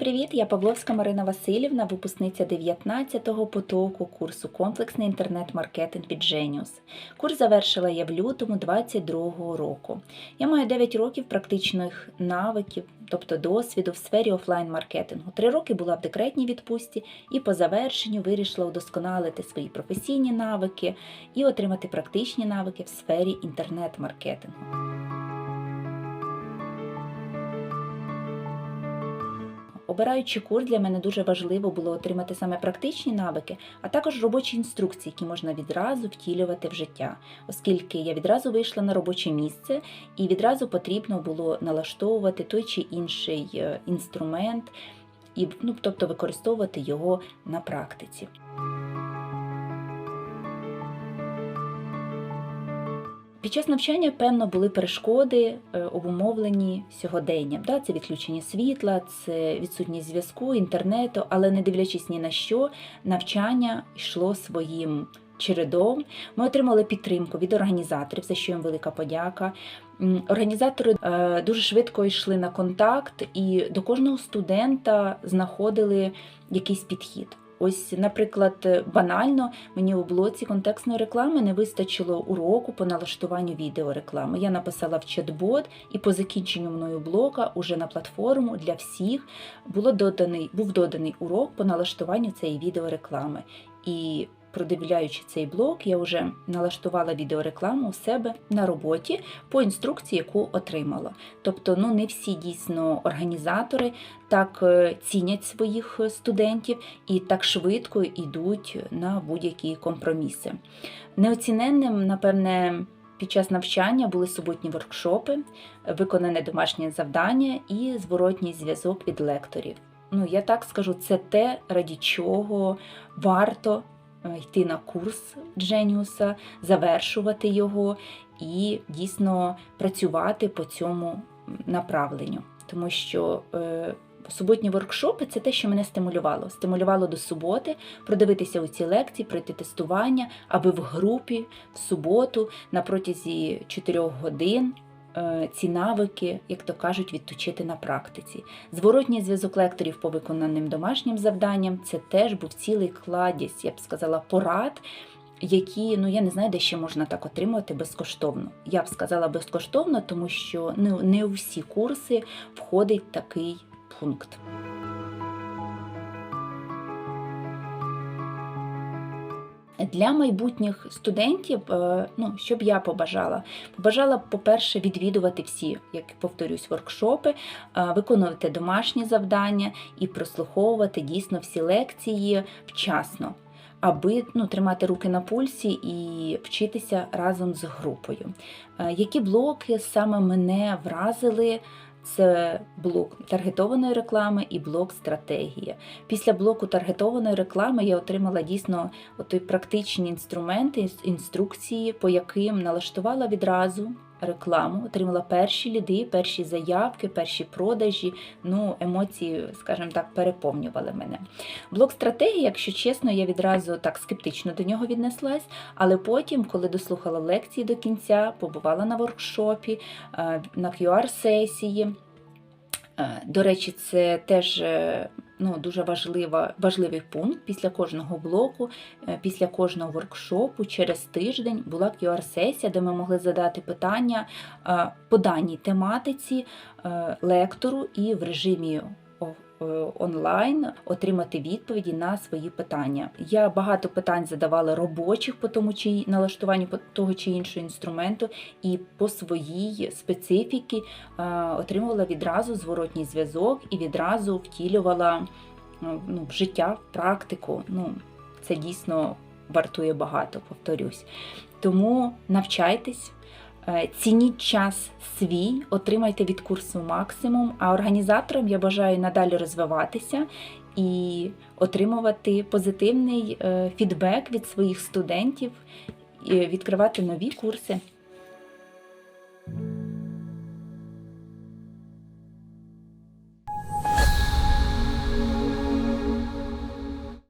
привіт! Я Павловська Марина Васильівна, випускниця 19-го потоку курсу Комплексний інтернет-маркетинг від Genius. Курс завершила я в лютому 22-го року. Я маю 9 років практичних навиків, тобто досвіду в сфері офлайн-маркетингу. Три роки була в декретній відпустці і по завершенню вирішила удосконалити свої професійні навики і отримати практичні навики в сфері інтернет-маркетингу. Обираючи курс, для мене дуже важливо було отримати саме практичні навики, а також робочі інструкції, які можна відразу втілювати в життя, оскільки я відразу вийшла на робоче місце і відразу потрібно було налаштовувати той чи інший е, інструмент, і ну, тобто використовувати його на практиці. Під час навчання, певно, були перешкоди, е, обумовлені сьогоденням. Да? Це відключення світла, це відсутність зв'язку, інтернету, але не дивлячись ні на що, навчання йшло своїм чередом. Ми отримали підтримку від організаторів, за що їм велика подяка. Організатори е, дуже швидко йшли на контакт і до кожного студента знаходили якийсь підхід. Ось, наприклад, банально мені у блоці контекстної реклами не вистачило уроку по налаштуванню відеореклами. Я написала в чат-бот, і по закінченню мною блока уже на платформу для всіх було доданий, був доданий урок по налаштуванню цієї відеореклами. І продивляючи цей блок, я вже налаштувала відеорекламу у себе на роботі по інструкції, яку отримала. Тобто, ну не всі дійсно організатори так е, цінять своїх студентів і так швидко йдуть на будь-які компроміси. Неоціненним, напевне, під час навчання були суботні воркшопи, виконане домашнє завдання і зворотній зв'язок від лекторів. Ну, я так скажу, це те, раді чого варто е, йти на курс Дженіуса, завершувати його і дійсно працювати по цьому направленню. Тому що е, суботні воркшопи це те, що мене стимулювало. Стимулювало до суботи продивитися у ці лекції, пройти тестування, аби в групі в суботу на протязі 4 годин е, ці навики, як то кажуть, відточити на практиці. Зворотній зв'язок лекторів по виконаним домашнім завданням це теж був цілий кладість, я б сказала, порад. Які ну я не знаю, де ще можна так отримувати безкоштовно. Я б сказала безкоштовно, тому що не, не у всі курси входить такий пункт. Для майбутніх студентів, е, ну що б я побажала? Побажала, по-перше, відвідувати всі, як повторюсь, воркшопи, е, виконувати домашні завдання і прослуховувати дійсно всі лекції вчасно, аби ну, тримати руки на пульсі і вчитися разом з групою. Е, Які блоки саме мене вразили? Це блок таргетованої реклами і блок стратегія. Після блоку таргетованої реклами я отримала дійсно практичні інструменти, інструкції, по яким налаштувала відразу рекламу, отримала перші ліди, перші заявки, перші продажі. Ну, емоції, скажімо так, переповнювали мене. Блок стратегії, якщо чесно, я відразу так скептично до нього віднеслась, але потім, коли дослухала лекції до кінця, побувала на воркшопі, е, на QR-сесії. Е, До речі, це теж е, ну, дуже важлива, важливий пункт. Після кожного блоку, е, після кожного воркшопу через тиждень була QR-сесія, де ми могли задати питання е, по даній тематиці е, лектору і в режимі онлайн отримати відповіді на свої питання. Я багато питань задавала робочих по тому чи налаштуванню того чи іншого інструменту, і по своїй специфіки е, отримувала відразу зворотній зв'язок і відразу втілювала ну, ну, в життя, в практику. Ну, це дійсно вартує багато, повторюсь. Тому навчайтесь. Е, Цініть час свій, отримайте від курсу максимум. А організаторам я бажаю надалі розвиватися і отримувати позитивний е, фідбек від своїх студентів, відкривати нові курси.